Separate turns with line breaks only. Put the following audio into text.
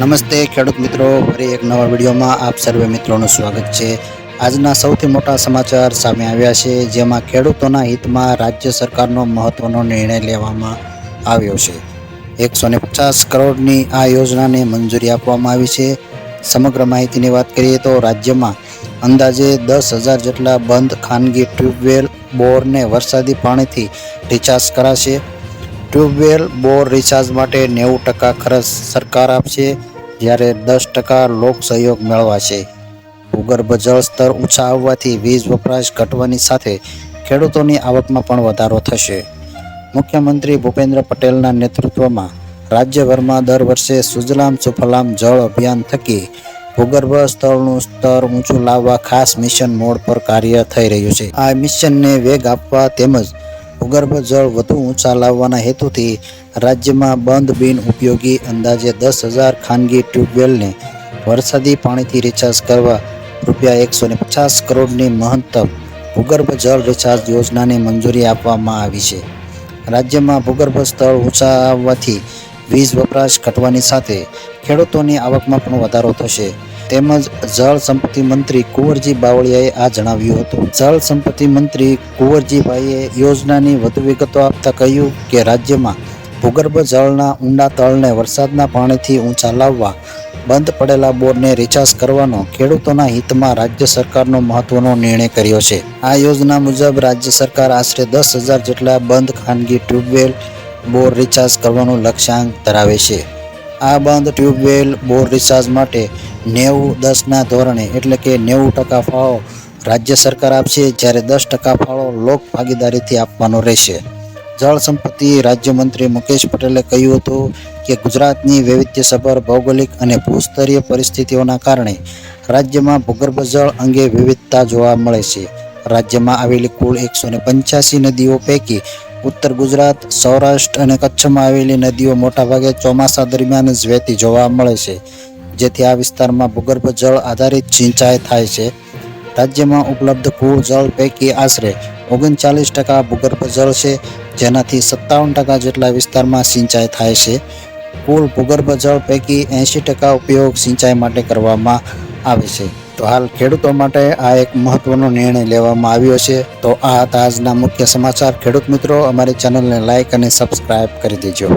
નમસ્તે ખેડૂત મિત્રો, ફરી એક નવા વિડીયોમાં આપ સર્વે મિત્રોનું સ્વાગત છે. આજના સૌથી મોટા સમાચાર સામે આવ્યા છે, જેમાં ખેડૂતોના હિતમાં રાજ્ય સરકારનો મહત્વનો નિર્ણય લેવામાં આવ્યો છે. એકસો પચાસ કરોડની આ યોજનાને મંજૂરી આપવામાં આવી છે. સમગ્ર માહિતીની વાત કરીએ તો રાજ્યમાં અંદાજે દસ હજાર જેટલા બંધ ખાનગી ટ્યુબવેલ બોરને વરસાદી પાણીથી રિચાર્જ કરાશે. ટ્યુબવેલ બોર રિચાર્જ માટે નેવું ટકા ખર્ચ સરકાર આપશે. જ્યારે દસ ટકા લોક સહયોગ મેળવાશે. ભૂગર્ભ જળ સ્તર ઊંચા આવવાથી વીજ વપરાશ ઘટવાની સાથે ખેડૂતોની આવકમાં પણ વધારો થશે. મુખ્યમંત્રી ભૂપેન્દ્ર પટેલના નેતૃત્વમાં રાજ્યભરમાં દર વર્ષે સુજલામ સુફલામ જળ અભિયાન થકી ભૂગર્ભ સ્થળનું સ્તર ઊંચું લાવવા ખાસ મિશન મોડ પર કાર્ય થઈ રહ્યું છે. આ મિશનને વેગ આપવા તેમજ ભૂગર્ભ જળ વધુ ઊંચા લાવવાના હેતુથી રાજ્યમાં બંધ બિન ઉપયોગી અંદાજે દસ હજાર ખાનગી ટ્યુબવેલને વરસાદી પાણીથી રિચાર્જ કરવા રૂપિયા એકસો ને પચાસ કરોડની મહત્તમ ભૂગર્ભ જળ રિચાર્જ યોજનાને મંજૂરી આપવામાં આવી છે. રાજ્યમાં ભૂગર્ભ સ્થળ ઊંચા આવવાથી વીજ વપરાશ ઘટવાની સાથે ખેડૂતોની આવકમાં પણ વધારો થશે. તેમજ જળ સંપત્તિ મંત્રી કુંવરજી બાવળિયાએ આ જણાવ્યું હતું. જળ સંપત્તિ મંત્રી કુંવરજીભાઈએ યોજનાની વધુ વિગતો આપતા કહ્યું કે, રાજ્યમાં ભૂગર્ભ જળના ઊંડા તળને વરસાદના પાણીથી ઊંચા લાવવા, બંધ પડેલા બોરને રિચાર્જ કરવાનો ખેડૂતોના હિતમાં રાજ્ય સરકારનો મહત્વનો નિર્ણય કર્યો છે. આ યોજના મુજબ રાજ્ય સરકાર આશરે દસ હજાર જેટલા બંધ ખાનગી ટ્યુબવેલ બોર રિચાર્જ કરવાનું લક્ષ્યાંક ધરાવે છે. આ બંધ ટ્યુબવેલ બોર રિચાર્જ માટે નેવું દસના ધોરણે એટલે કે નેવું ટકા ફાળો રાજ્ય સરકાર આપશે જ્યારે દસ ટકા ફાળો લોક ભાગીદારીથી આપવાનો રહેશે. જળ સંપત્તિ રાજ્યમંત્રી મુકેશ પટેલે કહ્યું હતું કે ગુજરાતની વૈવિધ્યસભર ભૌગોલિક અને ભૂસ્તરીય પરિસ્થિતિઓના કારણે રાજ્યમાં ભૂગર્ભ જળ અંગે વિવિધતા જોવા મળે છે. રાજ્યમાં આવેલી કુલ એકસો પંચ્યાસી નદીઓ પૈકી ઉત્તર ગુજરાત, સૌરાષ્ટ્ર અને કચ્છમાં આવેલી નદીઓ મોટાભાગે ચોમાસા દરમિયાન જ વહેતી જોવા મળે છે. જેથી આ વિસ્તારમાં ભૂગર્ભ જળ આધારિત સિંચાઈ થાય છે. રાજ્યમાં ઉપલબ્ધ કુલ જળ પૈકી આશરે ઓગણચાલીસ ટકા ભૂગર્ભ જળ છે, જેનાથી સત્તાવન ટકા જેટલા વિસ્તારમાં સિંચાઈ થાય છે. કુલ ભૂગર્ભ જળ પૈકી એંશી ટકા ઉપયોગ સિંચાઈ માટે કરવામાં આવે છે. તો હાલ ખેડૂતો માટે આ એક મહત્વનો નિર્ણય લેવામાં આવ્યો છે. તો આ હતા આજના મુખ્ય સમાચાર. ખેડૂત મિત્રો, અમારી ચેનલને લાઇક અને સબસ્ક્રાઇબ કરી દેજો.